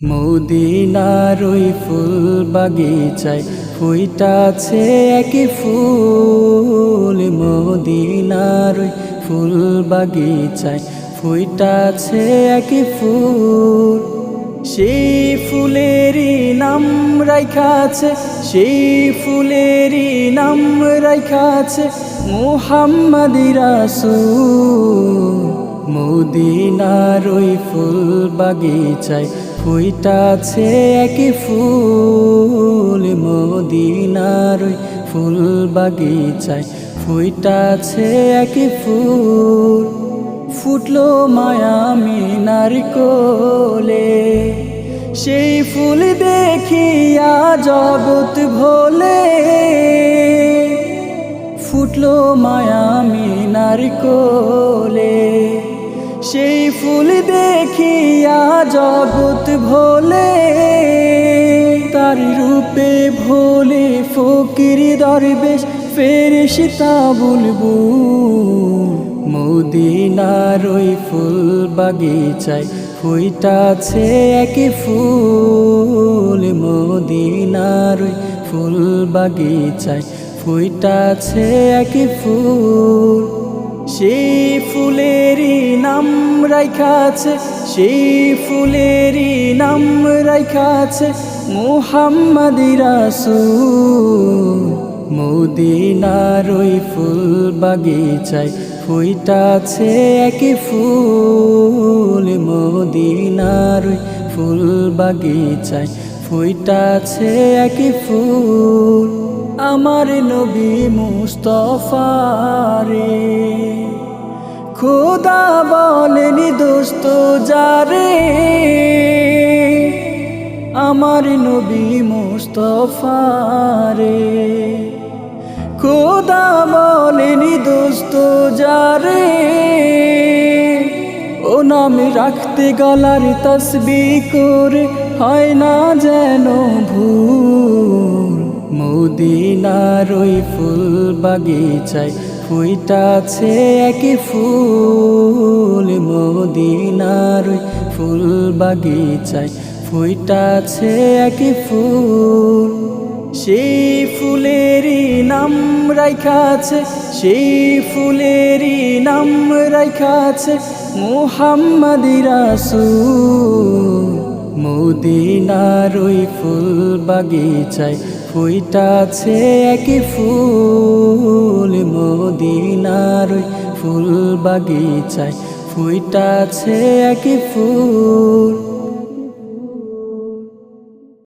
মদিনার ওই ফুল বাগিচায় ফুইটাছে একই ফুল। মদিনার ওই ফুল বাগিচায় ফুইটাছে একই ফুল। সেই ফুলেরই নাম রাইখাছে, সেই ফুলেরই নাম রাইখাছে মোহাম্মদি রাসূল। মদিনার ওই ফুল বাগিচায় ফুইটাছে একই ফুল মদিনার ফুল বাগিচায়। ফুইটাছে একই ফুল, ফুটলো মায়া মিনার কোলে। সেই ফুল দেখিয়া জগৎ ভোলে। ফুটলো মায়া মিনার কোলে। সেই ফুল দেখিয়া জগৎ ভোলে, তার রূপে ভোলে ফকির দরবেশ, ফেরেশতা বলব মদিনার ওই ফুল বাগিচায় ফুইটাছে একই ফুল। মদিনার ওই ফুল বাগিচায় ফুইটাছে একই ফুল। সেই ফুলেরই নাম রাইখাছে সেই ফুলেরই নাম রাইখাছে মোহাম্মদি রাসূল। মদিনার ওই ফুল বাগিচায় ফুইটাছে একই ফুল। মদিনার ওই ফুল বাগিচায় ফুইটাছে একই ফুল। আমার নবী মুস্তফারে খোদা বলেনি দোস্ত যারে? আমার নবী মুস্তফারে। খোদা বলেনি দোস্ত যারে? ও নামে রাখতে গলার তসবি করে হয় না যেন ভুল। মদিনার ওই ফুল বাগিচায় ফুইটাছে একই ফুল মদিনার ফুল বাগিচায়। ফুইটাছে একই ফুল, সেই ফুলেরই নাম রাইখাছে সেই ফুলেরই নাম রাইখাছে মোহাম্মদি রাসূল। মদিনার ওই ফুল বাগিচায় ফুইটাছে একই ফুল। মদিনার ফুল বাগিচায় ফুইটাছে একই ফুল।